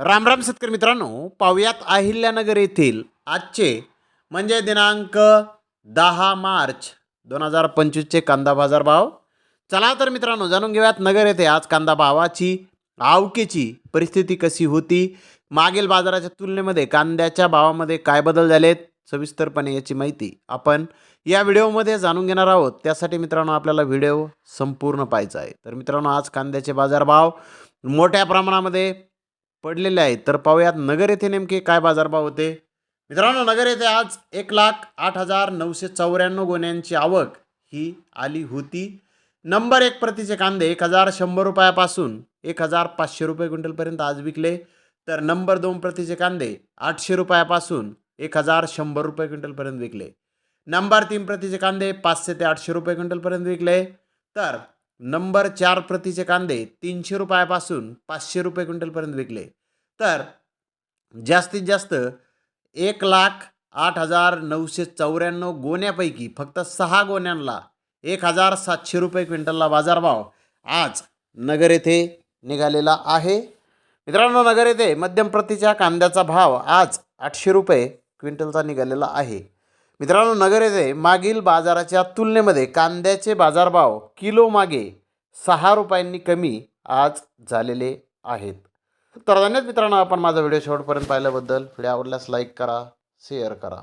राम राम शेतकरी मित्रांनो पाहुयात अहिल्यानगर येथील आजचे म्हणजे दिनांक दहा मार्च दोन हजार पंचवीसचे कांदा बाजार भाव. चला तर मित्रांनो जाणून घेऊयात नगर येथे आज कांदा भावाची आवकेची परिस्थिती कशी होती मागील बाजाराच्या तुलनेमध्ये कांद्याच्या भावामध्ये काय बदल झालेत सविस्तरपणे याची माहिती आपण या व्हिडिओमध्ये जाणून घेणार आहोत. त्यासाठी मित्रांनो आपल्याला व्हिडिओ संपूर्ण पाहायचा आहे. तर मित्रांनो आज कांद्याचे बाजारभाव मोठ्या प्रमाणामध्ये पडलेले आहेत. तर पाहूयात नगर येथे नेमके काय बाजारभाव होते? मित्रांनो नगर येथे आज एक लाख आठ हजार नऊशे चौऱ्याण्णव गोण्यांची आवक ही आली होती. नंबर एक प्रतीचे कांदे एक हजार शंभर रुपयापासून एक हजार पाचशे रुपये क्विंटलपर्यंत आज विकले. तर नंबर दोन प्रतीचे कांदे आठशे रुपयापासून एक हजार शंभर रुपये क्विंटलपर्यंत विकले. नंबर तीन प्रतीचे कांदे पाचशे ते आठशे रुपये क्विंटलपर्यंत विकले. तर नंबर चार प्रतीचे कांदे तीनशे रुपयापासून पाचशे रुपये क्विंटलपर्यंत विकले. तर जास्तीत जास्त एक लाख आठ हजार नऊशे चौऱ्याण्णव गोण्यापैकी फक्त सहा गोण्यांना एक हजार सातशे रुपये क्विंटलला बाजारभाव आज नगर येथे निघालेला आहे. मित्रांनो नगर येथे मध्यम प्रतीच्या कांद्याचा भाव आज आठशे रुपये क्विंटलचा निघालेला आहे. मित्रांनो नगर येथे मागील बाजाराच्या तुलनेमध्ये कांद्याचे बाजारभाव किलो मागे सहा रुपयांनी कमी आज झालेले आहेत. तर धन्यवाद मित्रांनो आपण माझा व्हिडिओ शेवटपर्यंत पाहिल्याबद्दल. व्हिडिओ आवडल्यास लाईक करा शेअर करा.